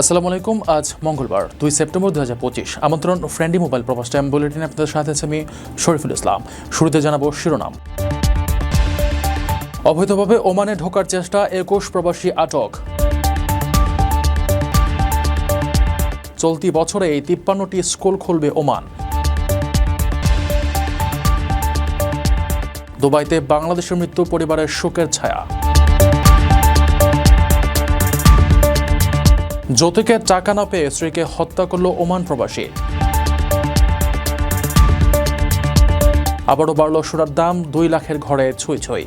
আসসালামু আলাইকুম, আজ মঙ্গলবার, দুই সেপ্টেম্বর দু হাজার পঁচিশ। আমন্ত্রণ ফ্রেন্ডি মোবাইল প্রবাস টাইম বুলেটিনে আপনাদের সাথে আছে আমি শরীফুল ইসলাম। শুরুতে জানাব শিরোনাম। অবৈধভাবে ওমানে ঢোকার চেষ্টা, একুশ প্রবাসী আটক। চলতি বছরে এই তিপ্পান্নটি স্কুল খুলবে ওমান। দুবাইতে বাংলাদেশের মৃত্যু, পরিবারের শোকের ছায়া। যৌতুকের টাকা না পেয়ে স্ত্রীকে হত্যা করল ওমান প্রবাসী। আবারও বাড়ল সোনার দাম, দুই লাখের ঘরে ছুঁই ছুঁই।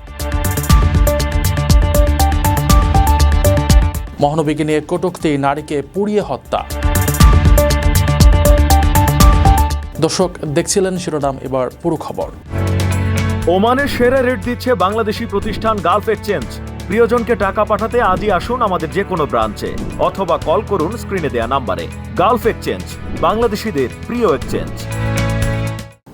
মহানবীকে নিয়ে কটুক্তি, নারীকে পুড়িয়ে হত্যা। দর্শক, দেখছিলেন শিরোনাম, এবার পুরো খবর। ওমানের সেরা রেট দিচ্ছে বাংলাদেশি প্রতিষ্ঠান গালফ এক্সচেঞ্জ। প্রিয়জনকে টাকা পাঠাতে আজই আসুন আমাদের যে কোনো ব্রাঞ্চে, অথবা কল করুন স্ক্রিনে দেয়া নাম্বারে। গালফ এক্সচেঞ্জ, বাংলাদেশিদের প্রিয় এক্সচেঞ্জ।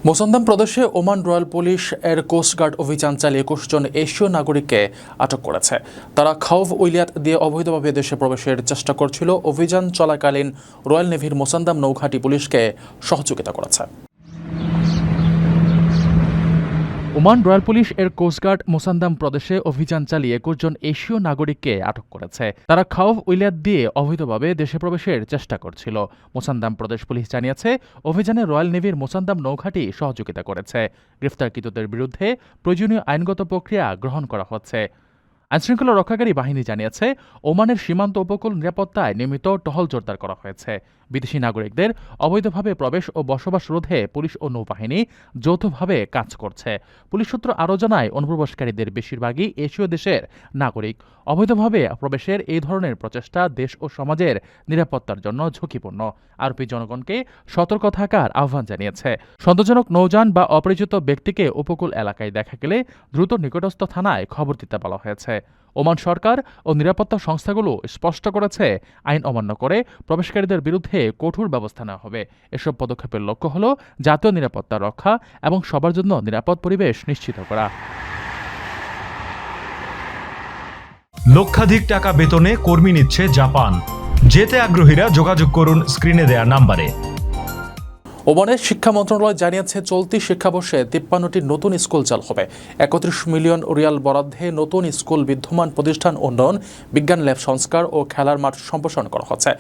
মোসান্দাম প্রদেশে ওমান রয়্যাল পুলিশ এর কোস্টগার্ড অভিযান চালিয়ে একুশ জন এশীয় নাগরিককে আটক করেছে। তারা খাউভ উইলিয়াত দিয়ে অবৈধভাবে দেশে প্রবেশের চেষ্টা করছিল। অভিযান চলাকালীন রয়্যাল নেভির মোসান্দাম নৌঘাটি পুলিশকে সহযোগিতা করেছে। ওমান রয়্যাল পুলিশ এর কোস্টগার্ড মোসান্দাম প্রদেশে অভিযান চালিয়ে একুশ জন এশীয় নাগরিককে আটক করেছে। তারা খাওফ উইলিয়াত দিয়ে অবৈধভাবে দেশে প্রবেশের চেষ্টা করছিল। মোসান্দাম প্রদেশ পুলিশ জানিয়েছে, অভিযানে রয়্যাল নেভির মোসান্দাম নৌঘাটি সহযোগিতা করেছে। গ্রেফতারকৃতদের বিরুদ্ধে প্রয়োজনীয় আইনগত প্রক্রিয়া গ্রহণ করা হচ্ছে। আইনশৃঙ্খলা রক্ষাকারী বাহিনী জানিয়েছে, ওমানের সীমান্ত উপকূল নিরাপত্তায় নিয়মিত টহল জোরদার করা হয়েছে। বিদেশি নাগরিকদের অবৈধভাবে প্রবেশ ও বসবাস রোধে পুলিশ ও নৌবাহিনী যৌথভাবে কাজ করছে। পুলিশ সূত্র আরও জানায়, অনুপ্রবেশকারীদের বেশিরভাগই এশীয় দেশের নাগরিক। অবৈধভাবে প্রবেশের এই ধরনের প্রচেষ্টা দেশ ও সমাজের নিরাপত্তার জন্য ঝুঁকিপূর্ণ। আরপি জনগণকে সতর্ক থাকার আহ্বান জানিয়েছে। সন্দেহজনক নৌযান বা অপরিচিত ব্যক্তিকে উপকূল এলাকায় দেখা গেলে দ্রুত নিকটস্থ থানায় খবর দিতে বলা হয়েছে। ওমান সরকার ও নিরাপত্তা সংস্থাগুলো স্পষ্ট করেছে, আইন অমান্য করে প্রবেশকারীদের বিরুদ্ধে কঠোর ব্যবস্থা নেওয়া হবে। এসব পদক্ষেপের লক্ষ্য হল জাতীয় নিরাপত্তা রক্ষা এবং সবার জন্য নিরাপদ পরিবেশ নিশ্চিত করা। লক্ষাধিক টাকা বেতনে কর্মী নিচ্ছে জাপান। যেতে আগ্রহীরা যোগাযোগ করুন স্ক্রিনে দেয়া নাম্বারে। ওমানের শিক্ষা মন্ত্রণালয় জানিয়েছে, চলতি শিক্ষাবর্ষে তিপ্পান্নটি নতুন স্কুল চালু হবে। একত্রিশ মিলিয়ন রিয়াল বরাদ্দে নতুন স্কুল বিদ্যমান প্রতিষ্ঠান উন্নয়ন, বিজ্ঞান ল্যাব সংস্কার ও খেলার মাঠ সম্প্রসারণ করা হচ্ছে।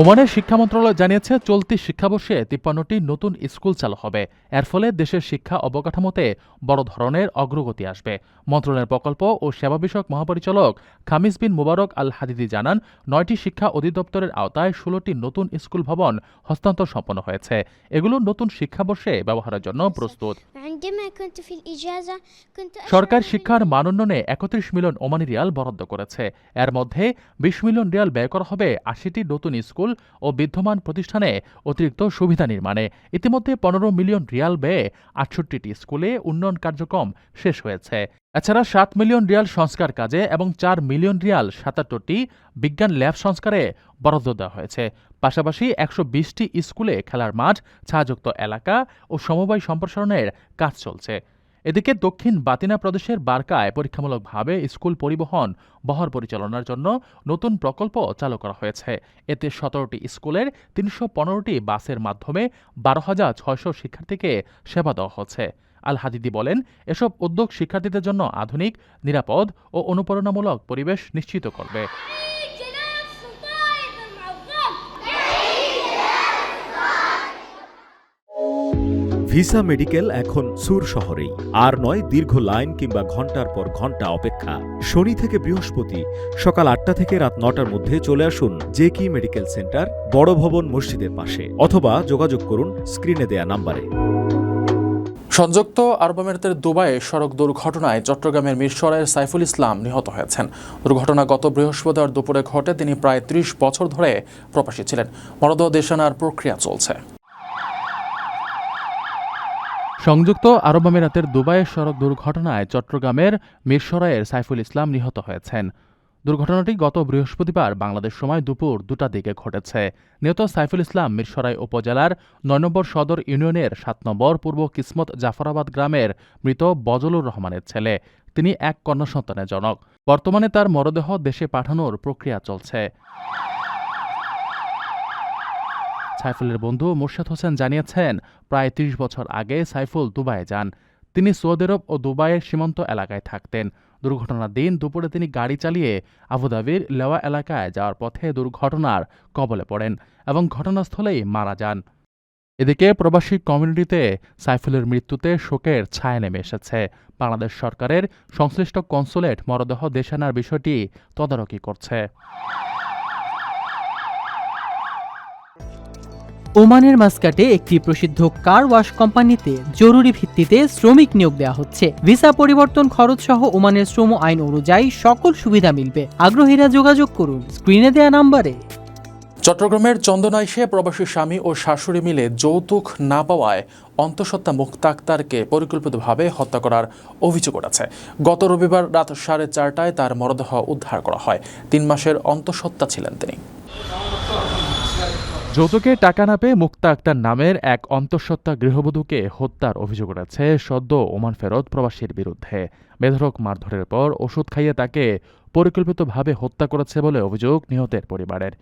ওমানের শিক্ষা মন্ত্রণালয় জানিয়েছে, চলতি শিক্ষাবর্ষে তিপ্পান্নটি নতুন স্কুল চালু হবে। এর ফলে দেশের শিক্ষা অবকাঠামোতে বড় ধরনের অগ্রগতি আসবে। মন্ত্রণালয়ের প্রকল্প ও সেবা বিষয়ক মহাপরিচালক খামিজ বিন মুবারক আল হাদিদি জানান, নয়টি শিক্ষা অধিদপ্তরের আওতায় ষোলোটি নতুন স্কুল ভবন হস্তান্তর সম্পন্ন হয়েছে। এগুলো নতুন শিক্ষাবর্ষে ব্যবহারের জন্য প্রস্তুত। সরকার শিক্ষার মানোন্নয়নে একত্রিশ মিলিয়ন ওমানি রিয়াল বরাদ্দ করেছে। এর মধ্যে বিশ মিলিয়ন রিয়াল ব্যয় করা হবে আশিটি নতুন স্কুল ও বিদ্যমান প্রতিষ্ঠানে অতিরিক্ত সুবিধা নির্মাণে ইতিমধ্যে পনেরো মিলিয়ন রিয়াল ব্যয়ে আটষট্টিটি স্কুলে উন্নয়ন কার্যক্রম শেষ হয়েছে। এছাড়া সাত মিলিয়ন রিয়াল সংস্কার কাজে এবং চার মিলিয়ন রিয়াল সাতাত্তরটি বিজ্ঞান ল্যাব সংস্কারে বরাদ্দ দেওয়া হয়েছে। পাশাপাশি একশো বিশটি স্কুলে খেলার মাঠ, ছায়াযুক্ত এলাকা ও সমবায় সম্প্রসারণের কাজ চলছে। এদিকে দক্ষিণ বাতিনা প্রদেশের বারকায় পরীক্ষামূলকভাবে স্কুল পরিবহন, বহর পরিচালনার জন্য নতুন প্রকল্প চালু করা হয়েছে। এতে সতেরোটি স্কুলের তিনশো পনেরোটি বাসের মাধ্যমে বারো হাজার ছয়শো শিক্ষার্থীকে সেবা দেওয়া হচ্ছে। আল হাদিদি বলেন, এসব উদ্যোগ শিক্ষার্থীদের জন্য আধুনিক, নিরাপদ ও অনুপ্রেরণামূলক পরিবেশ নিশ্চিত করবে। ভিসা মেডিকেল এখন সুর শহরেই। আর নয়, দীর্ঘ লাইন কিংবা ঘণ্টার পর ঘণ্টা অপেক্ষা। শনি থেকে বৃহস্পতি সকাল আটটা থেকে রাত নটার মধ্যে চলে আসুন জে কি মেডিকেল সেন্টার, বড় ভবন মসজিদের পাশে। অথবা যোগাযোগ করুন স্ক্রিনে দেয়া নাম্বারে। সংযুক্ত আরব আমিরাতের দুবাইয়ে সড়ক দুর্ঘটনায় চট্টগ্রামের মিরসরাইয়ের সাইফুল ইসলাম নিহত হয়েছেন। দুর্ঘটনা গত বৃহস্পতিবার দুপুরে ঘটে তিনি প্রায় ত্রিশ বছর ধরে প্রবাসী ছিলেন। মরদেহ দেশানার প্রক্রিয়া চলছে। সংযুক্ত আরব আমিরাতের দুবাইয়ের সড়ক দুর্ঘটনায় চট্টগ্রামের মিরসরাইয়ের সাইফুল ইসলাম নিহত হয়েছেন। দুর্ঘটনাটি গত বৃহস্পতিবার বাংলাদেশ সময় দুপুর দুটা দিকে ঘটেছে। নিহত সাইফুল ইসলাম মিরসরাই উপজেলার নয় নম্বর সদর ইউনিয়নের সাত নম্বর পূর্ব কিসমত জাফরাবাদ গ্রামের মৃত বজলুর রহমানের ছেলে। তিনি এক কন্যা সন্তানের জনক। বর্তমানে তার মরদেহ দেশে পাঠানোর প্রক্রিয়া চলছে। সাইফুলের বন্ধু মোর্শেদ হোসেন জানিয়েছেন, প্রায় ৩০ বছর আগে সাইফুল দুবাইয়ে যান। তিনি সৌদি আরব ও দুবাইয়ের সীমান্ত এলাকায় থাকতেন। দুর্ঘটনার দিন দুপুরে তিনি গাড়ি চালিয়ে আবুধাবির লেওয়া এলাকায় যাওয়ার পথে দুর্ঘটনার কবলে পড়েন এবং ঘটনাস্থলেই মারা যান। এদিকে প্রবাসী কমিউনিটিতে সাইফুলের মৃত্যুতে শোকের ছায়া নেমে এসেছে। বাংলাদেশ সরকারের সংশ্লিষ্ট কনসুলেট মরদেহ দেশে আনার বিষয়টি তদারকি করছে। ওমানের মাস্কাটে একটি প্রসিদ্ধ কার ওয়াশ কোম্পানিতে জরুরি ভিত্তিতে শ্রমিক নিয়োগ দেওয়া হচ্ছে। ভিসা পরিবর্তন খরচ সহ ওমানের শ্রম আইন অনুযায়ী সকল সুবিধা মিলবে। আগ্রহীরা যোগাযোগ করুন। স্ক্রিনে দেয়া নাম্বারে। চট্টগ্রামের চন্দনাইশে প্রবাসী স্বামী ও শাশুড়ি মিলে যৌতুক না পাওয়ায় অন্তঃসত্ত্বা মুক্তা আক্তারকে পরিকল্পিতভাবে হত্যা করার অভিযোগ আছে গত রবিবার রাত সাড়ে চারটায় তার মরদেহ উদ্ধার করা হয়। তিন মাসের অন্তঃসত্ত্বা ছিলেন তিনি। যৌতুকে টাকা না পেয়ে মুক্তা আক্তার নামের এক অন্তঃসত্ত্বা গৃহবধূকে হত্যার অভিযোগ রয়েছে সদ্য ওমান ফেরত প্রবাসীর বিরুদ্ধে। বেধরক মারধরের পর ওষুধ খাইয়ে তাকে পরিকল্পিতভাবে হত্যা করেছে বলে অভিযোগ নিহতের পরিবারের।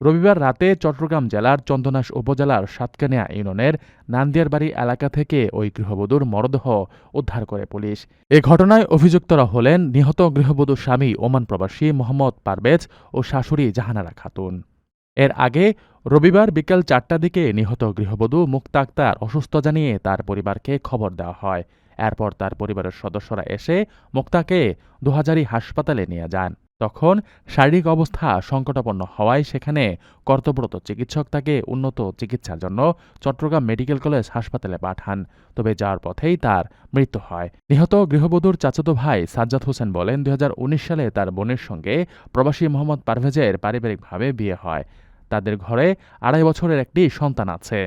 রবিবার রাতে চট্টগ্রাম জেলার চন্দনাস উপজেলার সাতকানিয়া ইউনিয়নের নান্দিয়ারবাড়ি এলাকা থেকে ওই গৃহবধূর মরদেহ উদ্ধার করে পুলিশ। এ ঘটনায় অভিযুক্তরা হলেন নিহত গৃহবধূ স্বামী ওমান প্রবাসী মোহাম্মদ পারভেজ ও শাশুড়ি জাহানারা খাতুন। এর আগে রবিবার বিকেল চারটার দিকে নিহত গৃহবধূ মুক্তা আক্তার অসুস্থ জানিয়ে তার পরিবারকে খবর দেওয়া হয়। এরপর তার পরিবারের সদস্যরা এসে মুক্তাকে দুহাজারি হাসপাতালে নিয়ে যান। তখন শারীরিক অবস্থা সংকটাপন্ন হওয়ায় সেখানে কর্তব্যরত চিকিৎসক তাকে উন্নত চিকিৎসার জন্য চট্টগ্রাম মেডিকেল কলেজ হাসপাতালে পাঠান। তবে যাওয়ার পথেই তার মৃত্যু হয়। নিহত গৃহবধূর চাচাতো ভাই সাজ্জাদ হোসেন বলেন দু হাজার উনিশ সালে তার বোনের সঙ্গে প্রবাসী মোহাম্মদ পারভেজের পারিবারিকভাবে বিয়ে হয়। তাদের ঘরে আড়াই বছরের একটি সন্তান আছে।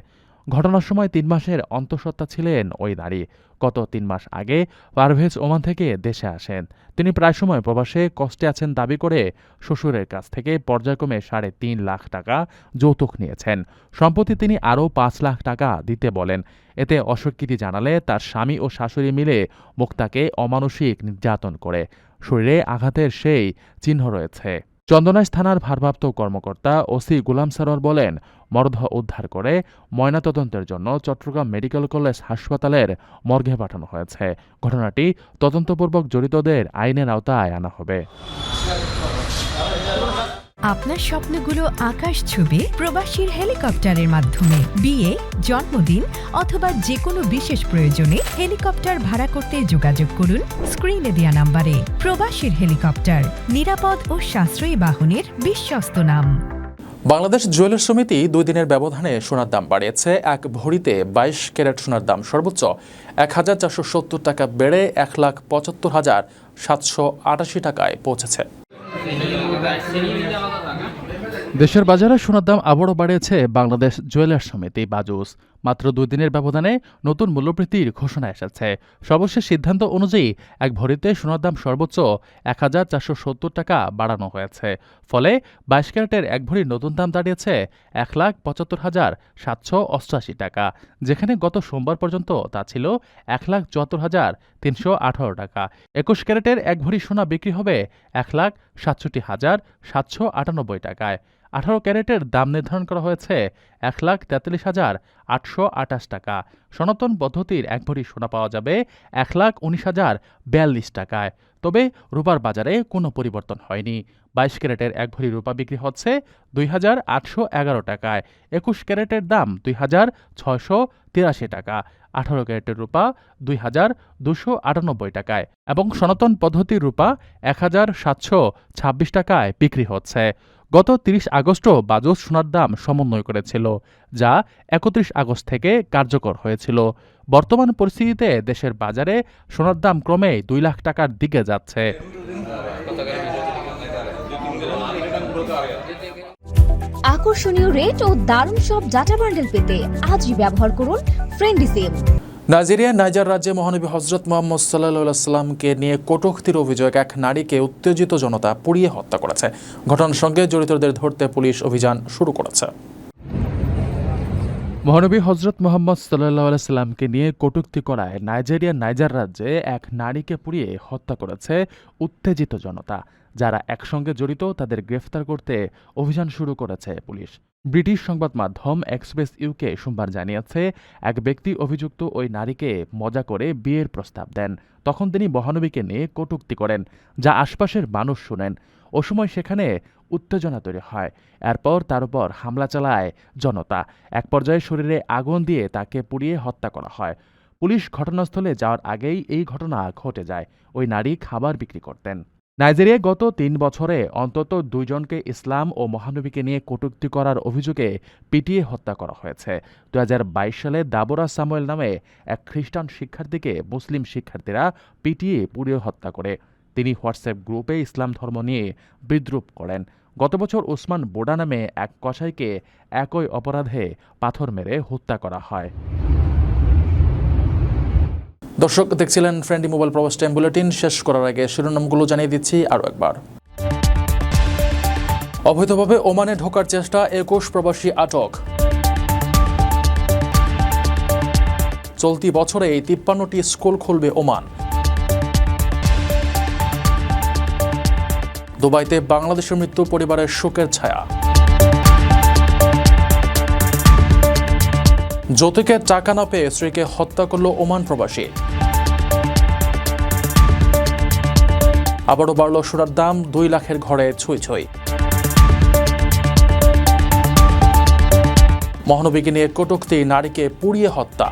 ঘটনার সময় তিন মাসের অন্তঃসত্ত্বা ছিলেন ওই নারী। গত তিন মাস আগে পারভেজ ওমান থেকে দেশে আসেন। তিনি প্রায় সময় প্রবাসে কষ্টে আছেন দাবি করে শ্বশুরের কাছ থেকে পর্যায়ক্রমে সাড়ে তিন লাখ টাকা যৌতুক নিয়েছেন। সম্প্রতি তিনি আরও পাঁচ লাখ টাকা দিতে বলেন। এতে অস্বীকৃতি জানালে তার স্বামী ও শাশুড়ি মিলে মুক্তাকে অমানসিক নির্যাতন করে। শরীরে আঘাতের সেই চিহ্ন রয়েছে। চন্দনাইশ থানার ভারপ্রাপ্ত কর্মকর্তা ওসি গুলাম সারোয়ার বলেন, মরদেহ উদ্ধার করে ময়নাতদন্তের জন্য চট্টগ্রাম মেডিকেল কলেজ হাসপাতালের মর্গে পাঠানো হয়েছে। ঘটনাটি তদন্তপূর্বক জড়িতদের আইনের আওতায় আনা হবে। আপনার স্বপ্নগুলো আকাশ ছবি প্রবাসীর হেলিকপ্টারের মাধ্যমে। বিয়ে, জন্মদিন অথবা যে কোনো বিশেষ প্রয়োজনে হেলিকপ্টার ভাড়া করতে যোগাযোগ করুন স্ক্রিনে দেওয়া নাম্বারে। প্রবাসীর হেলিকপ্টার, নিরাপদ ও সাশ্রয়ী বাহনের বিশ্বস্ত নাম। বাংলাদেশ জুয়েলার্স সমিতি দুই দিনের ব্যবধানে সোনার দাম বাড়িয়েছে। এক ভরিতে বাইশ ক্যারেট সোনার দাম সর্বোচ্চ। এক হাজার চারশো সত্তর টাকা বেড়ে এক লাখ পঁচাত্তর হাজার সাতশো আটাশি টাকায় পৌঁছেছে। দেশের বাজারে সোনার দাম আবারও বাড়িয়েছে বাংলাদেশ জুয়েলার্স সমিতি বাজুস। মাত্র দুই দিনের ব্যবধানে নতুন মূল্যবৃদ্ধির ঘোষণা এসেছে। সর্বশেষ সিদ্ধান্ত অনুযায়ী এক ভরিতে সোনার দাম সর্বোচ্চ এক হাজার চারশো সত্তর টাকা বাড়ানো হয়েছে। ফলে বাইশ ক্যারেটের এক ভরির নতুন দাম দাঁড়িয়েছে এক লাখ পঁচাত্তর হাজার সাতশো অষ্টআশি টাকা, যেখানে গত সোমবার পর্যন্ত তা ছিল এক লাখ চুয়াত্তর হাজার তিনশো আঠারো টাকা। একুশ ক্যারেটের এক ভরি সোনা বিক্রি হবে এক লাখ সাতষট্টি হাজার সাতশো আটানব্বই টাকায়। আঠারো ক্যারেটের দাম নির্ধারণ করা হয়েছে এক লাখ তেতাল্লিশ হাজার আটশো আটাশ টাকা। সনাতন পদ্ধতির এক ভরি সোনা পাওয়া যাবে এক লাখ উনিশ হাজার বিয়াল্লিশ টাকায়। তবে রূপার বাজারে কোনো পরিবর্তন হয়নি। বাইশ ক্যারেটের এক ভরি রূপা বিক্রি হচ্ছে দুই হাজার আটশো এগারো টাকায়। একুশ ক্যারেটের দাম দুই হাজার ছয়শো তিরাশি টাকা। আঠারো ক্যারেটের রূপা দুই হাজার দুশো আটানব্বই টাকায় এবং সনাতন পদ্ধতির রূপা এক হাজার সাতশো ছাব্বিশ টাকায় বিক্রি হচ্ছে। গত ৩০ আগস্টও বাজস সোনার দাম সমন্বয় করেছিল, যা একত্রিশ আগস্ট থেকে কার্যকর হয়েছিল। বর্তমান পরিস্থিতিতে দেশের বাজারে সোনার দাম ক্রমে দুই লাখ টাকার দিকে যাচ্ছে। আকর্ষণীয় রেট ও দারুণ সব ডাটা বান্ডেল পেতে আজই ব্যবহার করুন ফ্রেন্ডি সিম নাইজেরিয়া, নাইজার রাজ্যে মহানবী হজরত মোহাম্মদ সাল্লাহ সাল্লামকে নিয়ে কটূক্তির অভিযোগ এক নারীকে উত্তেজিত জনতা পুড়িয়ে হত্যা করেছে। ঘটনার সঙ্গে জড়িতদের ধরতে পুলিশ অভিযান শুরু করেছে। মহানবী হজরত মোহাম্মদ সাল্লাহ সাল্লামকে নিয়ে কটুক্তি করায় নাইজেরিয়ার নাইজার রাজ্যে এক নারীকে পুড়িয়ে হত্যা করেছে উত্তেজিত জনতা। যারা একসঙ্গে জড়িত তাদের গ্রেফতার করতে অভিযান শুরু করেছে পুলিশ। ব্রিটিশ সংবাদ মাধ্যম এক্সপ্রেস ইউকে সোমবার জানিয়েছে, এক ব্যক্তি অভিযুক্ত ওই নারীকে মজা করে বিয়ের প্রস্তাব দেন। তখন তিনি মহানবীকে নিয়ে কটূক্তি করেন, যা আশপাশের মানুষ শুনেন। ও সময় সেখানে উত্তেজনা তৈরি হয়। এরপর তার উপর হামলা চালায় জনতা। এক পর্যায়ে শরীরে আগুন দিয়ে তাকে পুড়িয়ে হত্যা করা হয়। পুলিশ ঘটনাস্থলে যাওয়ার আগেই এই ঘটনা ঘটে যায়। ওই নারী খাবার বিক্রি করতেন। নাইজেরিয়ায় গত তিন বছরে অন্তত দুইজনকে ইসলাম ও মহানবীকে নিয়ে কটূক্তি করার অভিযোগে পিটিয়ে হত্যা করা হয়েছে। দু হাজার বাইশ সালে দাবোরা সামুয়েল নামে এক খ্রিস্টান শিক্ষার্থীকে মুসলিম শিক্ষার্থীরা পিটিয়ে পুড়িয়ে হত্যা করে। তিনি হোয়াটসঅ্যাপ গ্রুপে ইসলাম ধর্ম নিয়ে বিদ্রুপ করেন। গত বছর ওসমান বোডা নামে এক কসাইকে একই অপরাধে পাথর মেরে হত্যা করা হয়। দর্শক, দেখছিলেন ফ্রেন্ডি মোবাইল প্রবাস টাইম বুলেটিন শেষ করার আগে শিরোনামগুলো জানিয়ে দিচ্ছি আরও একবার। অবৈধভাবে ওমানে ঢোকার চেষ্টা, একুশ প্রবাসী আটক। চলতি বছরে এই তিপ্পান্নটি স্কুল খুলবে ওমান। দুবাইতে বাংলাদেশের মৃত্যু, পরিবারের শোকের ছায়া। যৌতুকের টাকা না পেয়ে স্ত্রীকে হত্যা করল ওমান প্রবাসী। আবারও বাড়ল সোনার দাম, দুই লাখের ঘরে ছুঁই ছুঁই। মহানবীকে নিয়ে কটুক্তি, নারীকে পুড়িয়ে হত্যা।